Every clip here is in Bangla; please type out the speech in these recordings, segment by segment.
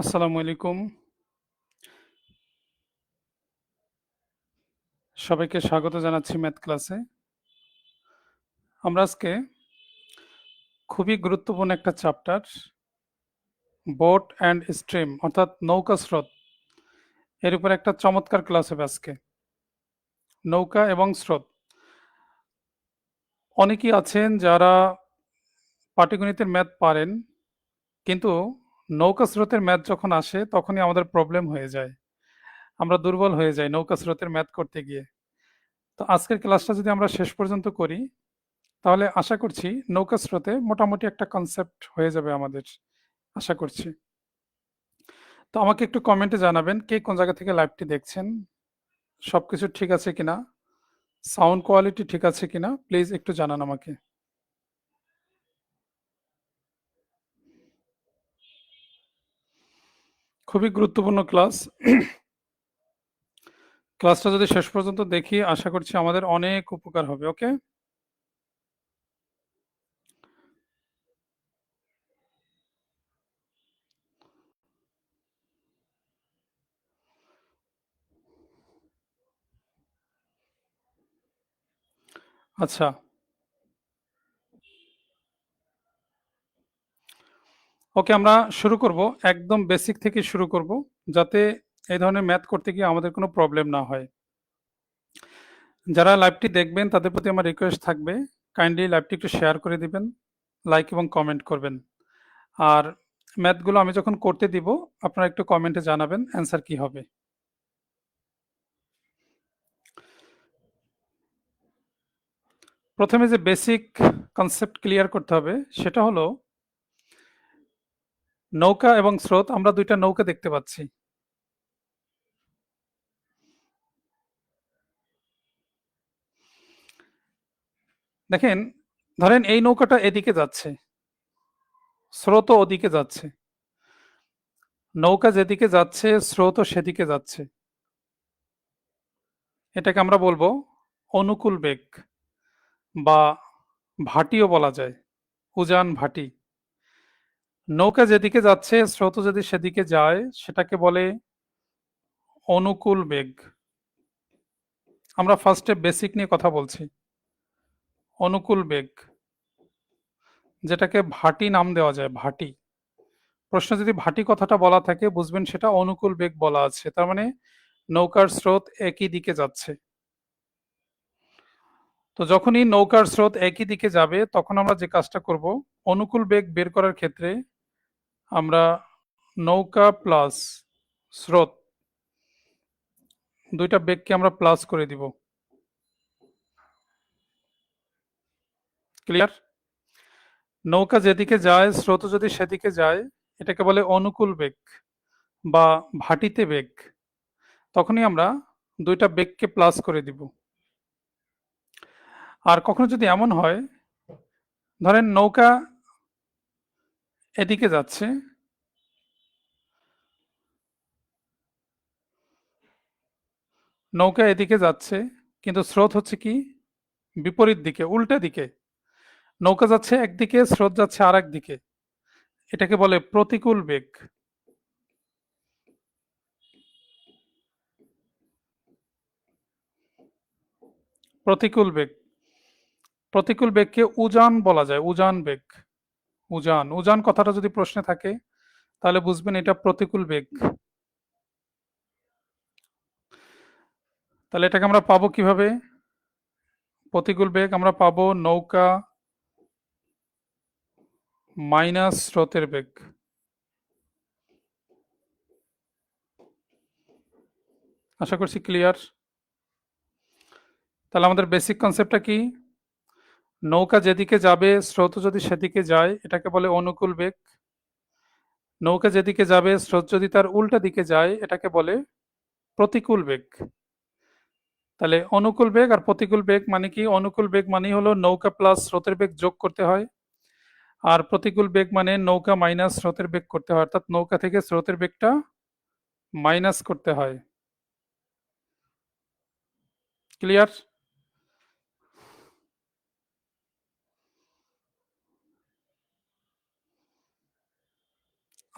আসসালামু আলাইকুম। সবাইকে স্বাগত জানাচ্ছি ম্যাথ ক্লাসে। আমরা আজকে খুবই গুরুত্বপূর্ণ একটা চ্যাপ্টার, বোট অ্যান্ড স্ট্রিম, অর্থাৎ নৌকা স্রোত, এর উপর একটা চমৎকার ক্লাস হবে আজকে। নৌকা এবং স্রোত। অনেকেই আছেন যারা পাটিগণিতের ম্যাথ পারেন, কিন্তু নৌকা স্রোতের ম্যাথ যখন আসে, তখনই আমাদের প্রবলেম হয়ে যায়। আমরা দুর্বল হয়ে যাই নৌকা স্রোতের ম্যাথ করতে গিয়ে। তো আজকের ক্লাসটা যদি আমরা শেষ পর্যন্ত করি, তাহলে আশা করছি নৌকা স্রোতে মোটামুটি একটা কনসেপ্ট হয়ে যাবে আমাদের। আশা করছি। তো আমাকে একটু কমেন্টে জানাবেন, কে কোন জায়গা থেকে লাইভটি দেখছেন? সবকিছু ঠিক আছে কিনা? সাউন্ড কোয়ালিটি ঠিক আছে কিনা? প্লিজ একটু জানান আমাকে। খুবই গুরুত্বপূর্ণ ক্লাস। ক্লাসটা যদি শেষ পর্যন্ত দেখি, আশা করছি আমাদের অনেক উপকার হবে। ওকে? আচ্ছা। ওকে আমরা শুরু করব। একদম বেসিক থেকে শুরু করব। যাতে এই ধরনের ম্যাথ করতে গিয়ে আমাদের কোনো প্রবলেম না হয়। যারা লাইভটি দেখবেন তাদের প্রতি আমার রিকোয়েস্ট থাকবে কাইন্ডলি লাইভটি একটু শেয়ার করে দিবেন, লাইক এবং কমেন্ট করবেন। আর ম্যাথগুলো আমি যখন করতে দিব আপনারা একটু কমেন্টে জানাবেন অ্যান্সার কি হবে। প্রথমে যে বেসিক কনসেপ্ট ক্লিয়ার করতে হবে সেটা হলো নৌকা এবং স্রোত আমরা দুইটা নৌকা দেখতে পাচ্ছি। দেখেন, ধরেন এই নৌকাটা এদিকে যাচ্ছে। স্রোতও ওদিকে যাচ্ছে। নৌকা যেদিকে যাচ্ছে স্রোতও সেদিকে যাচ্ছে। এটাকে আমরা বলব অনুকূল বেগ বা ভাটিও বলা যায়। উজান ভাটি। নৌকা যেদিকে যাচ্ছে, স্রোত যদি সেদিকে যায়, সেটাকে বলে অনুকূল বেগ। আমরা ফার্স্টে বেসিক নিয়ে কথা বলছি। অনুকূল বেগ। যেটাকে ভাটি নাম দেওয়া যায়, ভাটি। প্রশ্ন যদি ভাটি কথাটা বলা থাকে, বুঝবেন সেটা অনুকূল বেগ বলা আছে। তার মানে নৌকার স্রোত একই দিকে যাচ্ছে। তো যখনই নৌকার স্রোত একই দিকে যাবে, তখন আমরা যে কাজটা করব, অনুকূল বেগ বের করার ক্ষেত্রে আমরা নৌকা প্লাস স্রোত, দুইটা বেগকে আমরা প্লাস করে দিব। ক্লিয়ার? নৌকা যেদিকে যায় স্রোতও যদি সেদিকে যায়, এটাকে বলে অনুকূল বেগ বা ভাটিতে বেগ। তখনই আমরা দুইটা বেগকে প্লাস করে দিব। আর কখনো যদি এমন হয়, ধরেন নৌকা এদিকে যাচ্ছে। নৌকা এদিকে যাচ্ছে, কিন্তু স্রোত হচ্ছে কি? বিপরীত দিকে, উল্টা দিকে। নৌকা যাচ্ছে একদিকে, স্রোত যাচ্ছে আর দিকে। এটাকে বলে প্রতিকূল বেগ। প্রতিকূল বেগ। প্রতিকূল বেগকে উজান বলা যায়, উজান বেগ। উজান। উজান কথাটা যদি প্রশ্নে থাকে, তাহলে বুঝবেন এটা প্রতিকূল বেগ। তাহলে এটাকে আমরা পাবো কীভাবে? প্রতিকূল বেগ আমরা পাবো নৌকা মাইনাস স্রোতের বেগ। আশা করছি ক্লিয়ার। তাহলে আমাদের বেসিক কনসেপ্টটা কি? নৌকা যেদিকে যাবে, স্রোত যদি সেদিকে যায়, এটাকে বলে অনুকূল বেগ। নৌকা যেদিকে যাবে, স্রোত যদি তার উল্টা দিকে যায়, এটাকে বলে প্রতিকূল বেগ। তাহলে অনুকূল বেগ আর প্রতিকূল বেগ মানে কি? অনুকূল বেগ মানে হলো নৌকা প্লাস স্রোতের বেগ যোগ করতে হয়। আর প্রতিকূল বেগ মানে নৌকা মাইনাস স্রোতের বেগ করতে হয়, অর্থাৎ নৌকা থেকে স্রোতের বেগটা মাইনাস করতে হয়। ক্লিয়ার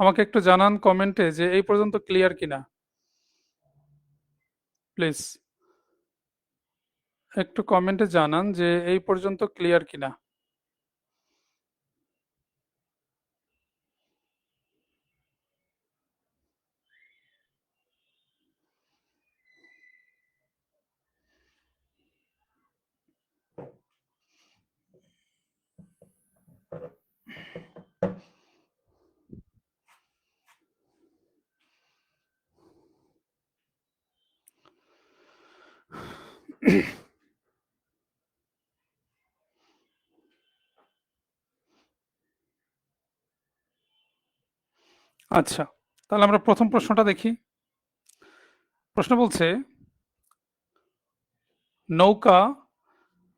আমাকে একটু জানান কমেন্টে যে এই পর্যন্ত ক্লিয়ার কিনা। প্লিজ একটু কমেন্টে জানান যে এই পর্যন্ত ক্লিয়ার কিনা। আচ্ছা তাহলে আমরা প্রথম প্রশ্নটা দেখি। প্রশ্ন বলছে, নৌকা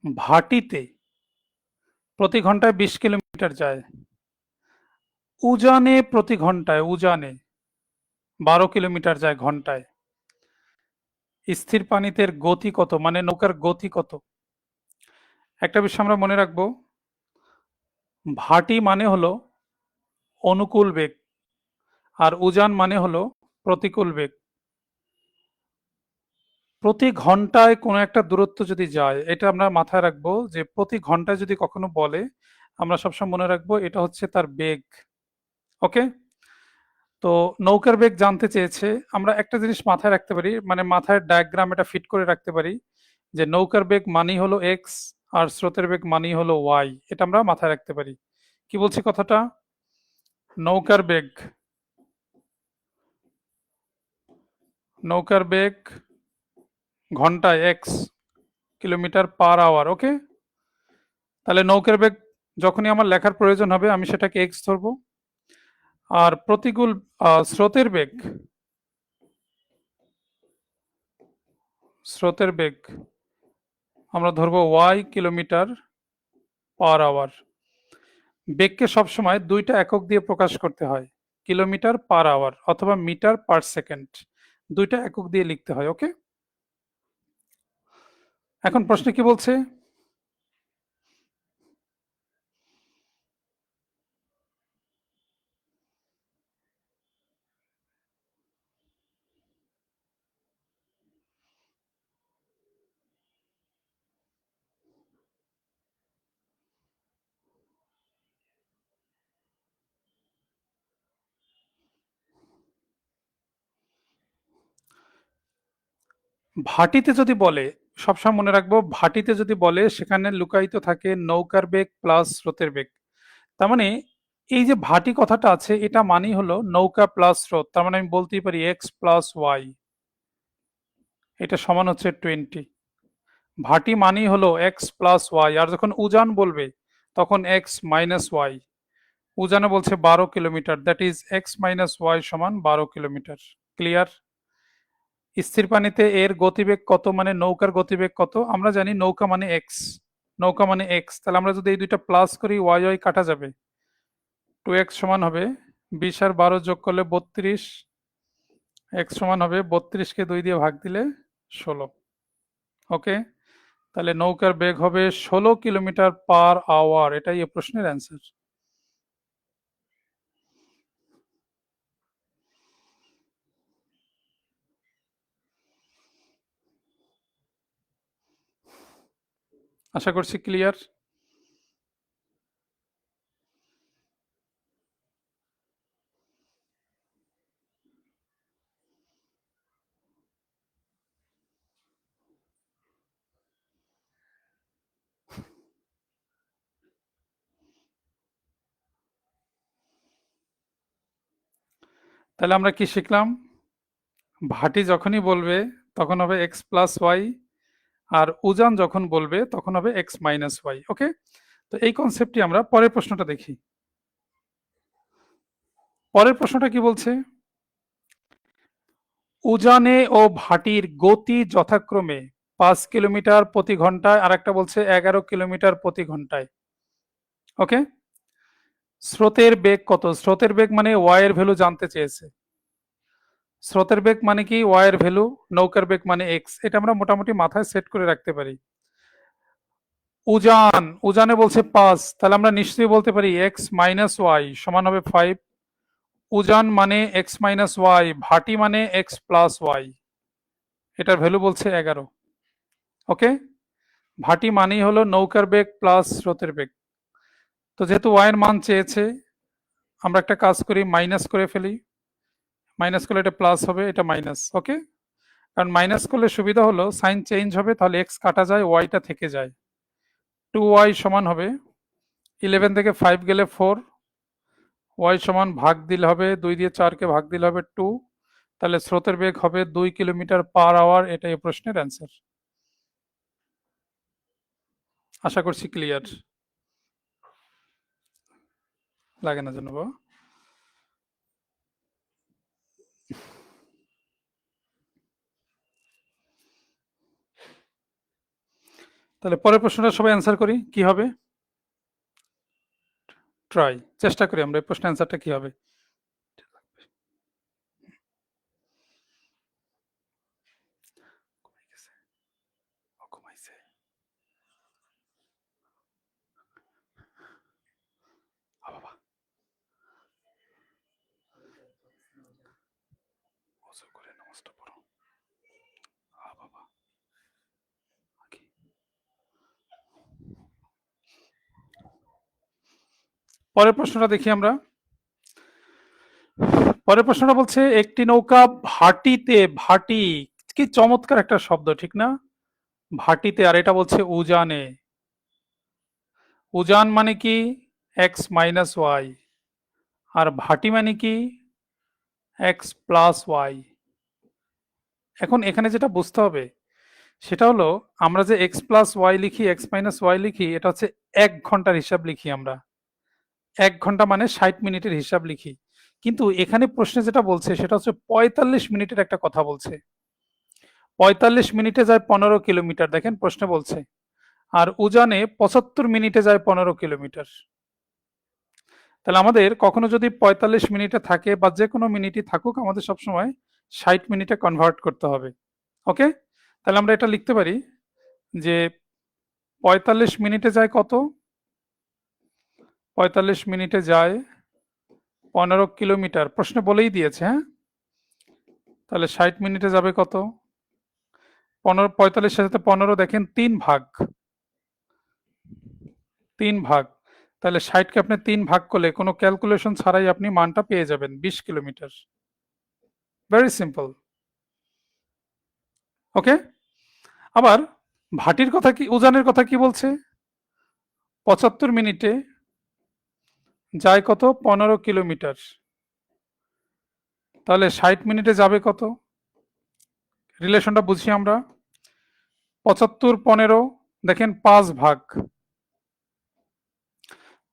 ভাটিতে প্রতি ঘন্টায় বিশ কিলোমিটার যায়। উজানে প্রতি ঘন্টায়, উজানে বারো কিলোমিটার যায় ঘন্টায়। স্থির পানিতে গতি কত? মানে নৌকার গতি কত? একটা বিষয় আমরা মনে রাখব, ভাটি মানে হলো অনুকূল বেগ আর উজান মানে হলো প্রতিকূল বেগ। প্রতি ঘন্টায় কোনো একটা দূরত্ব যদি যায়, এটা আমরা মাথায় রাখব যে প্রতি ঘন্টায় যদি কখনো বলে, আমরা সবসময় মনে রাখব এটা হচ্ছে তার বেগ। ওকে? তো নৌকার বেগ জানতে চেয়েছে। আমরা একটা জিনিস মাথায় রাখতে পারি মানে মাথায় ডায়াগ্রাম এটা ফিট করে রাখতে পারি যে নৌকার বেগ মানি হলো এক্স আর স্রোতের বেগ মানি হলো ওয়াই এটা আমরা মাথায় রাখতে পারি। কি বলছি কথাটা? নৌকার বেগ নৌকার বেগ ঘন্টায় X kilometre per hour okay তাহলে নৌকার বেগ যখনই আমার লেখার প্রয়োজন হবে, আমি সেটাকে এক্স ধরবো। আর প্রতিকূল স্রোতের বেগ। স্রোতের বেগ। আমরা ধরবো ওয়াই কিলোমিটার পার আওয়ার। বেগকে সবসময় দুইটা একক দিয়ে প্রকাশ করতে হয়, কিলোমিটার পার আওয়ার অথবা মিটার পার সেকেন্ড। দুইটা একক দিয়ে লিখতে হয়, ওকে? এখন প্রশ্ন কি বলছে? ভাটিতে যদি বলে, সবসময় মনে রাখব, ভাটিতে যদি বলে, সেখানে লুকায়িত থাকে নৌকার বেগ প্লাস স্রোতের বেগ। তার মানে এই যে ভাটি কথাটা আছে, এটা মানেই হলো নৌকা প্লাস স্রোত। তার মানে আমি বলতেই পারি এক্স প্লাস ওয়াই এটা সমান হচ্ছে টোয়েন্টি ভাটি মানেই হলো এক্স প্লাস ওয়াই আর যখন উজান বলবে, তখন এক্স মাইনাস ওয়াই উজানে বলছে বারো kilometre. That is X minus Y সমান বারো কিলোমিটার। ক্লিয়ার স্থির পানিতে এর গতিবেগ কত মানে নৌকার গতিবেগ কত? আমরা জানি নৌকা মানে এক্স নৌকা মানে এক্স তাহলে আমরা যদি এই দুইটা প্লাস করি ওয়াই ওয়াই কাটা যাবে। টু এক্স সমান হবে বিশ আর বারো যোগ করলে বত্রিশ। এক্স সমান হবে বত্রিশকে দুই দিয়ে ভাগ দিলে ষোলো। ওকে তাহলে নৌকার বেগ হবে ষোলো কিলোমিটার পার আওয়ার এটাই এই প্রশ্নের অ্যান্সার আশা করছি ক্লিয়ার তাহলে আমরা কি শিখলাম? ভাটি যখনই বলবে, তখন হবে এক্স প্লাস ওয়াই আর উজান যখন বলবে, তখন হবে এক্স মাইনাস ওয়াই ওকে তো এই কনসেপ্টটি আমরা পরের প্রশ্নটা দেখি। পরের প্রশ্নটা কি বলছে? উজানে ও ভাটির গতি যথাক্রমে পাঁচ কিলোমিটার প্রতি ঘন্টায় আর একটা বলছে এগারো কিলোমিটার প্রতি ঘন্টায় ওকে স্রোতের বেগ কত? স্রোতের বেগ মানে ওয়াই এর ভ্যালু জানতে চেয়েছে। স্রোতের বেগ মানে কি? ওয়াই ভ্যালু নৌকার বেগ মানে এক্স এটা আমরা মোটামুটি মাথায় সেট করে রাখতে পারি। উজান, উজানে বলছে পাঁচ। তাহলে আমরা নিশ্চয়ই বলতে পারি এক্স মাইনাস ওয়াই সমান হবে ফাইভ উজান মানে এক্স মাইনাস ওয়াই ভাটি মানে এক্স প্লাস ওয়াই এটার ভ্যালু বলছে এগারো। ওকে ভাটি মানেই হলো নৌকার বেগ প্লাস স্রোতের বেগ। তো যেহেতু ওয়াইয়ের মান চেয়েছে, আমরা একটা কাজ করি মাইনাস করে ফেলি। মাইনাস করলে এটা প্লাস হবে, এটা মাইনাস ওকে কারণ মাইনাস করলে সুবিধা হলো সাইন চেঞ্জ হবে, তাহলে এক্স কাটা যায় ওয়াইটা থেকে যায়। টু ওয়াই সমান হবে ইলেভেন থেকে ফাইভ গেলে ফোর ওয়াই সমান ভাগ দিলে হবে, দুই দিয়ে চারকে ভাগ দিলে হবে টু তাহলে স্রোতের বেগ হবে দুই কিলোমিটার পার আওয়ার এটাই এই প্রশ্নের অ্যান্সার আশা করছি ক্লিয়ার লাগে না জানো তাহলে পরের প্রশ্নটা সবাই অ্যান্সার করি, কি হবে? ট্রাই চেষ্টা করি আমরা এই প্রশ্নের অ্যান্সারটা কি হবে। পরের প্রশ্নটা দেখি আমরা। পরের প্রশ্নটা বলছে, একটি নৌকা ভাটিতে, ভাটি কি চমৎকার একটা শব্দ, ঠিক না? ভাটিতে, আর এটা বলছে উজানে। উজান মানে কি? X minus Y. আর ভাটি মানে কি? X plus Y. এখন এখানে যেটা বুঝতে হবে, সেটা হলো, আমরা যে এক্স প্লাস ওয়াই লিখি, এক্স মাইনাস ওয়াই লিখি, এটা হচ্ছে এক ঘণ্টার হিসাব লিখি আমরা। এক ঘণ্টা মানে ষাট মিনিটের হিসাব লিখি। কিন্তু এখানে প্রশ্নে যেটা বলছে, সেটা হচ্ছে পঁয়তাল্লিশ মিনিটের একটা কথা বলছে। পঁয়তাল্লিশ মিনিটে যায় পনেরো কিলোমিটার, দেখেন প্রশ্নে বলছে। আর উজানে পঁচাত্তর মিনিটে যায় পনেরো কিলোমিটার। তাহলে আমাদের কখনো যদি পঁয়তাল্লিশ মিনিটে থাকে বা যে কোনো মিনিটই থাকুক, আমাদের সবসময় ষাট মিনিটে কনভার্ট করতে হবে। ওকে তাহলে আমরা এটা লিখতে পারি যে পঁয়তাল্লিশ মিনিটে যায় কত? পঁয়তাল্লিশ মিনিটে যায়, পনেরো কিলোমিটার। প্রশ্ন বলেই দিয়েছে হ্যাঁ? তাহলে ষাট মিনিটে যাবে কত? পনেরো, পঁয়তাল্লিশের সাথে পনেরো দেখেন, তিন ভাগ। তিন ভাগ। তাহলে ষাটকে আপনি তিন ভাগ করলে কোনো ক্যালকুলেশন ছাড়াই আপনি মানটা পেয়ে যাবেন, বিশ কিলোমিটার। ভেরি সিম্পল ওকে আবার ভাটির কথা কি, উজানের কথা কি বলছে? পঁচাত্তর মিনিটে যায় কত? পনেরো কিলোমিটার। তাহলে ষাট মিনিটে যাবে কত? রিলেশনটা বুঝি আমরা? পঁচাত্তর, পনেরো, দেখেন পাঁচ ভাগ।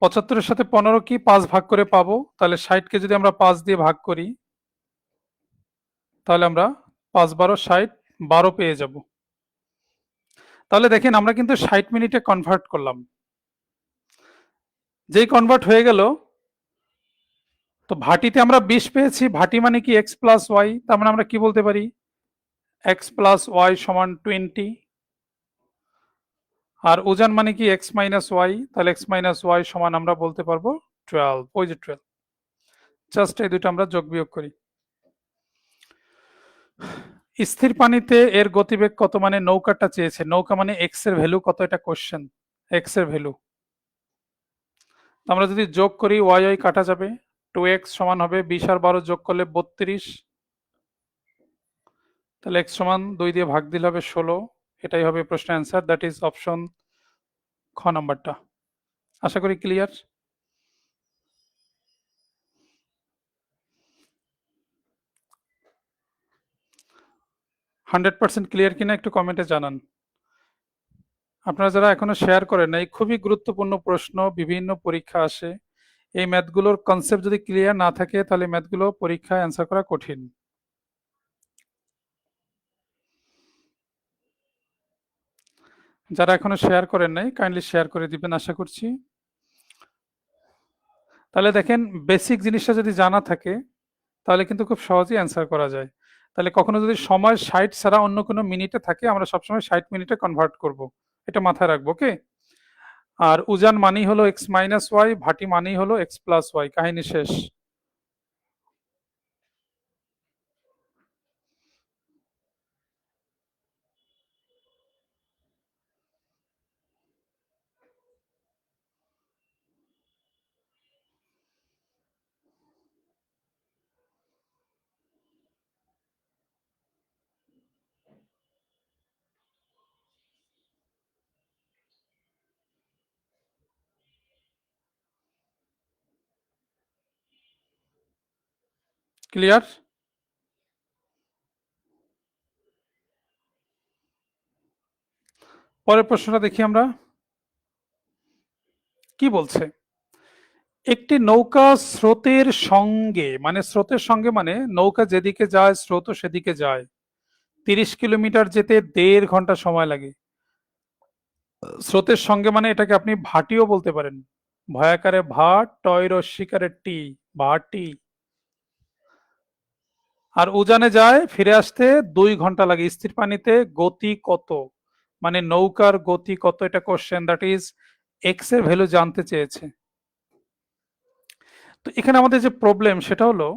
পঁচাত্তরের সাথে পনেরো কি? পাঁচ ভাগ করে পাবো। তাহলে ষাটকে যদি আমরা পাঁচ দিয়ে ভাগ করি, তাহলে আমরা পাঁচ বারো ষাট বারো পেয়ে যাব। তাহলে দেখেন আমরা কিন্তু ষাট মিনিটে কনভার্ট করলাম। যেই কনভার্ট হয়ে গেল, তো ভাটিতে আমরা বিশ পেয়েছি। ভাটি মানে কি? এক্স প্লাস ওয়াই তার মানে আমরা কি বলতে পারি? এক্স প্লাস ওয়াই সমান টোয়েন্টি আর ওজন মানে কি? এক্স মাইনাস ওয়াই তাহলে এক্স মাইনাস ওয়াই সমান আমরা বলতে পারব টুয়েলভ ওই যে টুয়েলভ জাস্ট এই দুটো আমরা যোগ বিয়োগ করি। স্থির পানিতে এর গতিবেগ কত? মানে নৌকাটা চেয়েছে। নৌকা মানে এক্সের ভ্যালু কত? এটা কোশ্চেন এক্সের ভ্যালু আমরা যদি যোগ করি ওয়াই ওয়াই কাটা যাবে, টু এক্স সমান হবে বিশ আর বারো যোগ করলে বত্রিশ। তাহলে এক্স সমান দুই দিয়ে ভাগ দিলে হবে ষোলো। এটাই হবে প্রশ্নের অ্যান্সার, দ্যাট ইজ অপশন খ নাম্বারটা। আশা করি ক্লিয়ার? হান্ড্রেড পার্সেন্ট ক্লিয়ার কিনা একটু কমেন্টে জানান। আপনারা যারা এখনও শেয়ার করেন নাই, খুবই গুরুত্বপূর্ণ প্রশ্ন, বিভিন্ন পরীক্ষা আসে। এই ম্যাথগুলোর কনসেপ্ট যদি ক্লিয়ার না থাকে, তাহলে ম্যাথগুলো পরীক্ষায় অ্যান্সার করা কঠিন। যারা এখনও শেয়ার করেন নাই কাইন্ডলি শেয়ার করে দিবেন, আশা করছি। তাহলে দেখেন বেসিক জিনিসটা যদি জানা থাকে, তাহলে কিন্তু খুব সহজেই অ্যান্সার করা যায়। তাহলে কখনো যদি সময় ষাট ছাড়া অন্য কোনো মিনিটে থাকে, আমরা সবসময় ষাট মিনিটে কনভার্ট করব। এটা মাথায় রাখব, ওকে? আর উজান মানেই হলো এক্স মাইনাস ওয়াই ভাটি মানেই হলো এক্স প্লাস ওয়াই কাহিনী শেষ। ক্লিয়ার? পরের প্রশ্নটা দেখি আমরা। কি বলছে? একটি নৌকা স্রোতের সঙ্গে মানে স্রোতের সঙ্গে মানে নৌকা যেদিকে যায়, স্রোত সেদিকে যায়। তিরিশ কিলোমিটার যেতে দেড় ঘণ্টা সময় লাগে। স্রোতের সঙ্গে মানে এটাকে আপনি ভাটিও বলতে পারেন। ভয়াকারে ভাট টয় রস্বীকারের টি, ভাটি আর উজানে যায়, ফিরে আসতে দুই ঘণ্টা লাগে। স্থির পানিতে গতি কত? মানে নৌকার গতি কত? এটা কোশ্চেন দ্যাট ইজ এক্সের ভ্যালু জানতে চেয়েছে। তো এখানে আমাদের যে প্রবলেম সেটা হলো,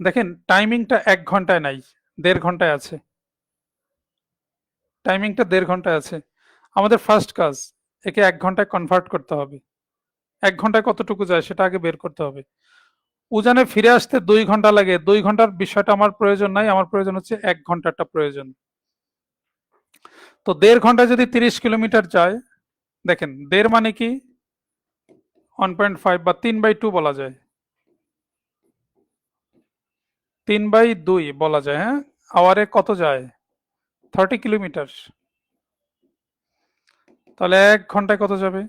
দেখেন টাইমিংটা এক ঘন্টায় নাই, দেড় ঘন্টায় আছে। টাইমিংটা দেড় ঘন্টায় আছে। আমাদের ফার্স্ট কাজ, একে এক ঘন্টায় কনভার্ট করতে হবে। এক ঘন্টায় কতটুকু যায় সেটা আগে বের করতে হবে। উজানে ফিরে আসতে দুই ঘণ্টা লাগে। দুই ঘণ্টার বিষয়টা আমার প্রয়োজন নাই। আমার প্রয়োজন হচ্ছে এক ঘন্টাটা প্রয়োজন। তো দেড় ঘন্টায় যদি তিরিশ কিলোমিটার যায়, দেখেন, দেড় মানে কি? ওয়ান পয়েন্ট ফাইভ বা তিন বাই টু বলা যায়। তিন বাই দুই বলা যায় হ্যাঁ? আওয়ারে কত যায়? থার্টি কিলোমিটার তাহলে এক ঘন্টায় কত যাবে?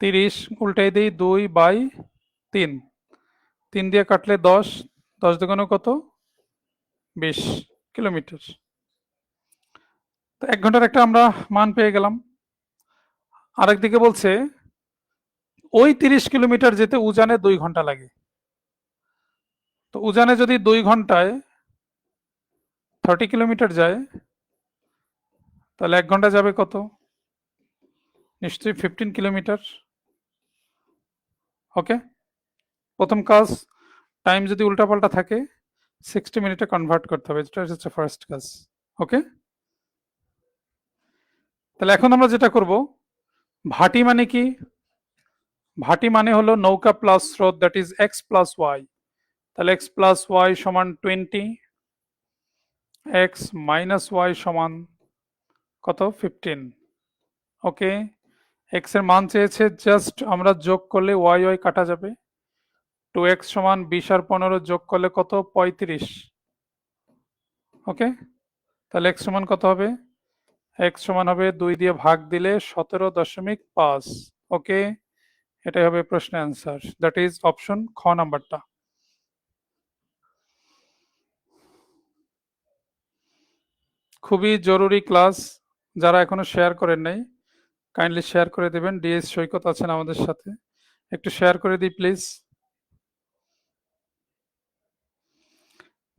তিরিশ উল্টাই দিই দুই বাই তিন। তিন দিয়ে কাটলে দশ দশ দুগুণে কত? বিশ কিলোমিটার। তো এক ঘণ্টার একটা আমরা মান পেয়ে গেলাম। আরেক দিকে বলছে, ওই তিরিশ কিলোমিটার যেতে উজানে দুই ঘণ্টা লাগে। তো উজানে যদি দুই ঘন্টায় থার্টি কিলোমিটার যায়, তাহলে এক ঘণ্টা যাবে কত? নিশ্চয়ই ফিফটিন কিলোমিটার। ওকে? প্রথম কাজ টাইম যদি উল্টাপাল্টা থাকে সিক্সটি মিনিটে কনভার্ট করতে হবে। যেটা হচ্ছে ফার্স্ট কাজ ওকে তাহলে এখন আমরা যেটা করব, ভাটি মানে কি? ভাটি মানে হলো নৌকা প্লাস স্রোত that is X plus Y তাহলে এক্স প্লাস ওয়াই সমান টোয়েন্টি এক্স মাইনাস ওয়াই সমান কত? ফিফটিন ওকে এক্সের মান চেয়েছে জাস্ট আমরা যোগ করলে ওয়াই ওয়াই কাটা যাবে। টু এক্স সমান বিশ আর পনেরো যোগ করলে কত? পঁয়ত্রিশ। ওকে? তাহলে এক্স সমান কত হবে? এক্স সমান হবে দুই দিয়ে ভাগ দিলে সতেরো দশমিক পাঁচ। ওকে? এটাই হবে প্রশ্নের অ্যান্সার। দ্যাট ইজ অপশন খ নাম্বারটা। খুবই জরুরি ক্লাস। যারা এখনও শেয়ার করেন নাই, কাইন্ডলি শেয়ার করে দেবেন। ডিএস সৈকত আছেন আমাদের সাথে। একটু শেয়ার করে দিই, প্লিজ।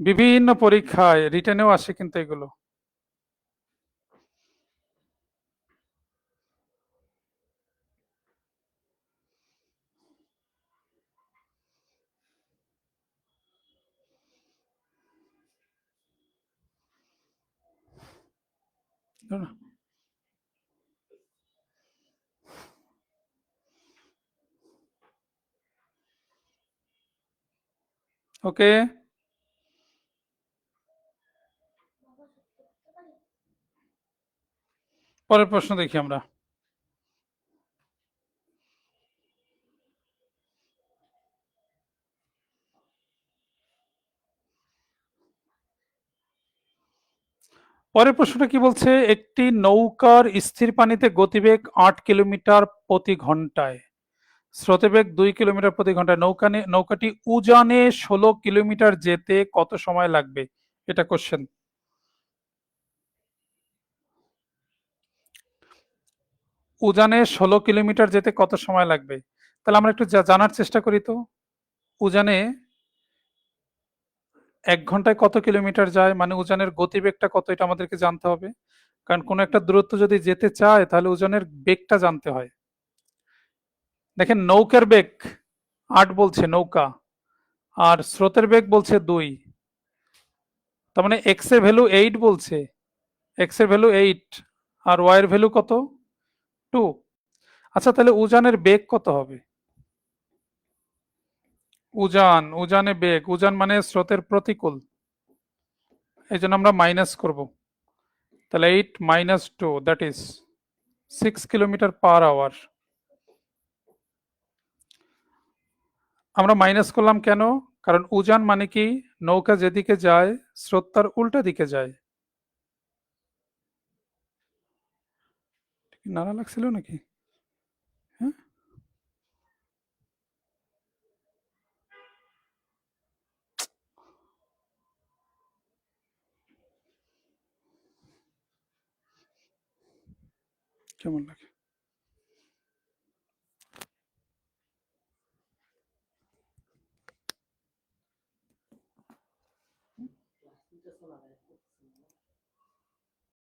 বিভিন্ন পরীক্ষায় রিটেনেও আসে কিন্তু এগুলো। ওকে পরের প্রশ্ন দেখি আমরা। পরের প্রশ্নটা কি বলছে? একটি নৌকার স্থির পানিতে গতিবেগ আট কিলোমিটার প্রতি ঘন্টায়। স্রোতবেগ দুই কিলোমিটার প্রতি ঘন্টায়। নৌকা নৌকাটি উজানে ষোলো কিলোমিটার যেতে কত সময় লাগবে? এটা কোশ্চেন উজানে ষোলো কিলোমিটার যেতে কত সময় লাগবে? তাহলে আমরা একটু জানার চেষ্টা করি তো। উজানে এক ঘন্টায় কত কিলোমিটার যায়? মানে উজানের গতিবেগটা কত? এটা আমাদেরকে জানতে হবে। কারণ কোনো একটা দূরত্ব যদি যেতে চায়, তাহলে উজানের বেগটা জানতে হয়। দেখেন, নৌকার বেগ আট বলছে নৌকা, আর স্রোতের বেগ বলছে দুই। তার মানে এক্সের ভ্যালু এইট বলছে। এক্সের ভ্যালু এইট আর ওয়াই এর ভ্যালু কত? টু। আচ্ছা তাহলে উজানের বেগ কত হবে? উজান, উজানে বেগ। উজান মানে স্রোতের প্রতিকূল। এই জন্য আমরা মাইনাস করব। তাহলে eight minus two that is six kilometre per hour আমরা মাইনাস করলাম কেন? কারণ উজান মানে কি? নৌকা যেদিকে যায়, স্রোত তার উল্টা দিকে যায়। নাড়া লাগছিল নাকি? হ্যাঁ? কেমন লাগে?